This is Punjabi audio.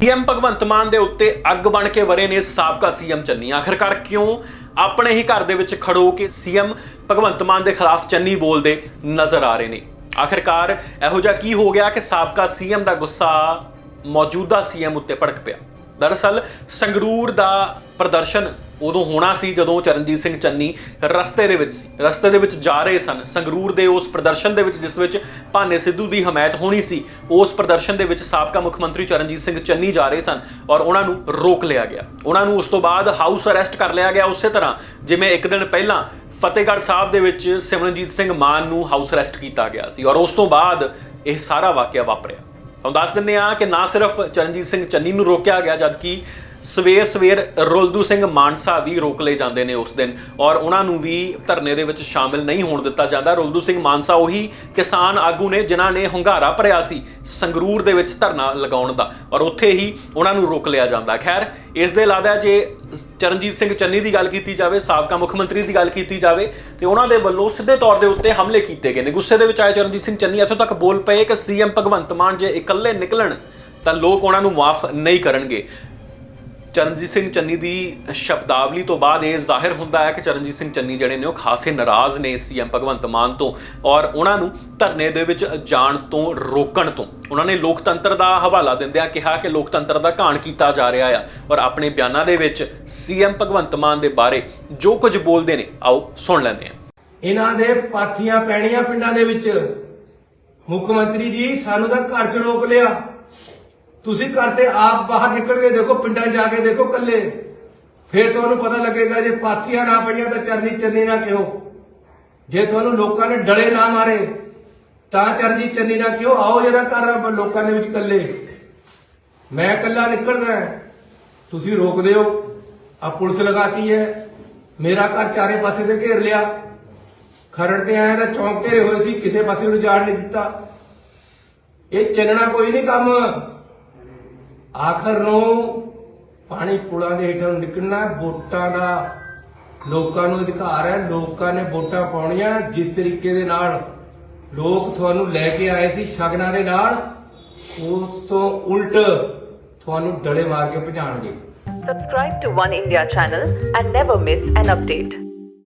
ਸੀਐਮ ਭਗਵੰਤ ਮਾਨ ਦੇ ਉੱਤੇ ਅੱਗ ਬਣ ਕੇ ਵਰੇ ਨੇ ਸਾਬਕਾ ਸੀਐਮ ਚੰਨੀ। ਆਖਰਕਾਰ ਕਿਉਂ ਆਪਣੇ ਹੀ ਘਰ ਦੇ ਵਿੱਚ ਖੜੋ ਕੇ ਸੀਐਮ ਭਗਵੰਤ ਮਾਨ ਦੇ ਖਿਲਾਫ ਚੰਨੀ ਬੋਲਦੇ ਨਜ਼ਰ ਆ ਰਹੇ ਨੇ? ਆਖਰਕਾਰ ਇਹੋ ਜਿਹਾ ਕੀ ਹੋ ਗਿਆ ਕਿ ਸਾਬਕਾ ਸੀਐਮ ਦਾ ਗੁੱਸਾ ਮੌਜੂਦਾ ਸੀਐਮ ਉੱਤੇ ਭੜਕ ਪਿਆ? ਦਰਅਸਲ ਸੰਗਰੂਰ ਦਾ ਪ੍ਰਦਰਸ਼ਨ ਉਦੋਂ ਹੋਣਾ ਸੀ ਜਦੋਂ ਚਰਨਜੀਤ ਸਿੰਘ ਚੰਨੀ ਰਸਤੇ ਦੇ ਵਿੱਚ ਸੀ। ਰਸਤੇ ਦੇ ਵਿੱਚ ਜਾ ਰਹੇ ਸਨ। ਸੰਗਰੂਰ ਦੇ ਉਸ ਪ੍ਰਦਰਸ਼ਨ ਦੇ ਵਿੱਚ ਜਿਸ ਵਿੱਚ ਭਾਨੇ ਸਿੱਧੂ ਦੀ ਹਮਾਇਤ ਹੋਣੀ ਸੀ, ਉਸ ਪ੍ਰਦਰਸ਼ਨ ਦੇ ਵਿੱਚ ਸਾਬਕਾ ਮੁੱਖ ਮੰਤਰੀ ਚਰਨਜੀਤ ਸਿੰਘ ਚੰਨੀ ਜਾ ਰਹੇ ਸਨ ਔਰ ਉਹਨਾਂ ਨੂੰ ਰੋਕ ਲਿਆ ਗਿਆ। ਉਹਨਾਂ ਨੂੰ ਉਸ ਤੋਂ ਬਾਅਦ ਹਾਊਸ ਅਰੈਸਟ ਕਰ ਲਿਆ ਗਿਆ ਉਸੇ ਤਰ੍ਹਾਂ, ਜਿਵੇਂ ਇੱਕ ਦਿਨ ਪਹਿਲਾਂ ਫਤਿਹਗੜ੍ਹ ਸਾਹਿਬ ਦੇ ਵਿੱਚ ਸਿਮਰਨਜੀਤ ਸਿੰਘ ਮਾਨ ਨੂੰ ਹਾਊਸ ਅਰੈਸਟ ਕੀਤਾ ਗਿਆ ਸੀ ਔਰ ਉਸ ਤੋਂ ਬਾਅਦ ਇਹ ਸਾਰਾ ਵਾਕਿਆ ਵਾਪਰਿਆ। ਤੁਹਾਨੂੰ ਦੱਸ ਦਿੰਦੇ ਆ ਕਿ ਨਾ ਸਿਰਫ ਚਰਨਜੀਤ ਸਿੰਘ ਚੰਨੀ ਨੂੰ ਰੋਕਿਆ ਗਿਆ, ਜਦਕਿ ਸਵੇਰ ਸਵੇਰ ਰੁਲਦੂ ਸਿੰਘ ਮਾਨਸਾ ਵੀ ਰੋਕ ਲਏ ਜਾਂਦੇ ਨੇ ਉਸ ਦਿਨ ਔਰ ਉਹਨਾਂ ਨੂੰ ਵੀ ਧਰਨੇ ਦੇ ਵਿੱਚ ਸ਼ਾਮਿਲ ਨਹੀਂ ਹੋਣ ਦਿੱਤਾ ਜਾਂਦਾ। ਰੁਲਦੂ ਸਿੰਘ ਮਾਨਸਾ ਉਹੀ ਕਿਸਾਨ ਆਗੂ ਨੇ ਜਿਨ੍ਹਾਂ ਨੇ ਹੰਗਾਰਾ ਭਰਿਆ ਸੀ ਸੰਗਰੂਰ ਦੇ ਵਿੱਚ ਧਰਨਾ ਲਗਾਉਣ ਦਾ ਔਰ ਉੱਥੇ ਹੀ ਉਹਨਾਂ ਨੂੰ ਰੋਕ ਲਿਆ ਜਾਂਦਾ। ਖੈਰ, ਇਸ ਦੇ ਇਲਾਵਾ ਜੇ ਚਰਨਜੀਤ ਸਿੰਘ ਚੰਨੀ ਦੀ ਗੱਲ ਕੀਤੀ ਜਾਵੇ, ਸਾਬਕਾ ਮੁੱਖ ਮੰਤਰੀ ਦੀ ਗੱਲ ਕੀਤੀ ਜਾਵੇ, ਤੇ ਉਹਨਾਂ ਦੇ ਵੱਲੋਂ ਸਿੱਧੇ ਤੌਰ ਦੇ ਉੱਤੇ ਹਮਲੇ ਕੀਤੇ ਗਏ ਨੇ। ਗੁੱਸੇ ਦੇ ਵਿੱਚ ਆਏ ਚਰਨਜੀਤ ਸਿੰਘ ਚੰਨੀ ਇੱਥੋਂ ਤੱਕ ਬੋਲ ਪਏ ਕਿ ਸੀਐਮ ਭਗਵੰਤ ਮਾਨ ਜੇ ਇਕੱਲੇ ਨਿਕਲਣ ਤਾਂ ਲੋਕ ਉਹਨਾਂ ਨੂੰ ਮਾਫ ਨਹੀਂ ਕਰਨਗੇ। ਚਰਨਜੀਤ ਸਿੰਘ ਚੰਨੀ ਦੀ ਸ਼ਬਦਾਵਲੀ ਤੋਂ ਬਾਅਦ ਇਹ ਜ਼ਾਹਿਰ ਹੁੰਦਾ ਹੈ ਕਿ ਚਰਨਜੀਤ ਸਿੰਘ ਚੰਨੀ ਜਿਹੜੇ ਨੇ ਉਹ ਖਾਸੇ ਨਾਰਾਜ਼ ਨੇ ਸੀਐਮ ਭਗਵੰਤ ਮਾਨ ਤੋਂ ਔਰ ਉਹਨਾਂ ਨੂੰ ਧਰਨੇ ਦੇ ਵਿੱਚ ਜਾਣ ਤੋਂ ਰੋਕਣ ਤੋਂ। ਉਹਨਾਂ ਨੇ ਲੋਕਤੰਤਰ ਦਾ ਹਵਾਲਾ ਦਿੰਦਿਆਂ ਕਿਹਾ ਕਿ ਲੋਕਤੰਤਰ ਦਾ ਘਾਣ ਕੀਤਾ ਜਾ ਰਿਹਾ ਆ ਔਰ ਆਪਣੇ ਬਿਆਨਾਂ ਦੇ ਵਿੱਚ ਸੀਐਮ ਭਗਵੰਤ ਮਾਨ ਦੇ ਬਾਰੇ ਜੋ ਕੁਝ ਬੋਲਦੇ ਨੇ, ਆਓ ਸੁਣ ਲੈਂਦੇ ਹਾਂ। ਇਹਨਾਂ ਦੇ ਪਾਥੀਆਂ ਪੈਣੀਆਂ ਪਿੰਡਾਂ ਦੇ ਵਿੱਚ। ਮੁੱਖ ਮੰਤਰੀ ਜੀ, ਸਾਨੂੰ ਤਾਂ ਘਰ 'ਚ ਰੋਕ ਲਿਆ। ਤੁਸੀਂ ਘਰ ਤੇ ਆਪ ਬਾਹਰ ਨਿਕਲ ਕੇ ਦੇਖੋ, ਪਿੰਡਾਂ 'ਚ ਜਾ ਕੇ ਦੇਖੋ ਕੱਲੇ ਫਿਰ ਤੁਹਾਨੂੰ ਪਤਾ ਲੱਗੇਗਾ, ਜੇ ਪਾਥੀਆਂ ਨਾ ਪਈਆਂ ਤਾਂ ਚਰਨੀ ਚੰਨੀ ਨਾ ਕਿਉਂ ਜੇ ਤੁਹਾਨੂੰ ਲੋਕਾਂ ਨੇ ਡਲੇ ਨਾ ਮਾਰੇ, ਤਾਂ ਚਰਨੀ ਚੰਨੀ ਨਾ ਕਿਉਂ ਆਓ ਜਿਹੜਾ ਘਰ ਲੋਕਾਂ ਦੇ ਵਿੱਚ ਕੱਲੇ ਮੈਂ ਕੱਲਾ ਨਿਕਲਦਾ ਤੁਸੀਂ ਰੋਕਦੇ ਹੋ। ਆ ਪੁਲਿਸ ਲਗਾਤੀ ਹੈ। ਮੇਰਾ ਘਰ ਚਾਰੇ ਪਾਸੇ ਤੇ ਘੇਰ ਲਿਆ। ਖਰੜ ਤੇ ਆਇਆ ਤਾਂ ਚੌਂਕ ਘੇਰੇ ਹੋਏ ਸੀ, ਕਿਸੇ ਪਾਸੇ ਨੂੰ ਜਾਣ ਨਹੀਂ ਦਿੱਤਾ। ਇਹ ਚੰਨਣਾ ਕੋਈ ਨਹੀਂ ਕੰਮ। ਆਖਰ ਨੂੰ ਪਾਣੀ ਪੁਲਾਂ ਦੇ ਹੇਠਾਂ ਨਿਕਲਣਾ, ਵੋਟਾਂ ਦਾ ਲੋਕਾਂ ਨੂੰ ਅਧਿਕਾਰ ਹੈ, ਲੋਕਾਂ ਨੇ ਵੋਟਾਂ ਪਾਉਣੀਆਂ ਜਿਸ ਤਰੀਕੇ ਦੇ ਨਾਲ ਲੋਕ ਤੁਹਾਨੂੰ ਲੈ ਕੇ ਆਏ ਸੀ ਸ਼ਗਨਾਂ ਦੇ ਨਾਲ ਉਸ ਤੋਂ ਉਲਟ ਤੁਹਾਨੂੰ ਡਲੇ ਮਾਰ ਕੇ ਭਜਾਣਗੇ Subscribe to One India channel and never miss an update.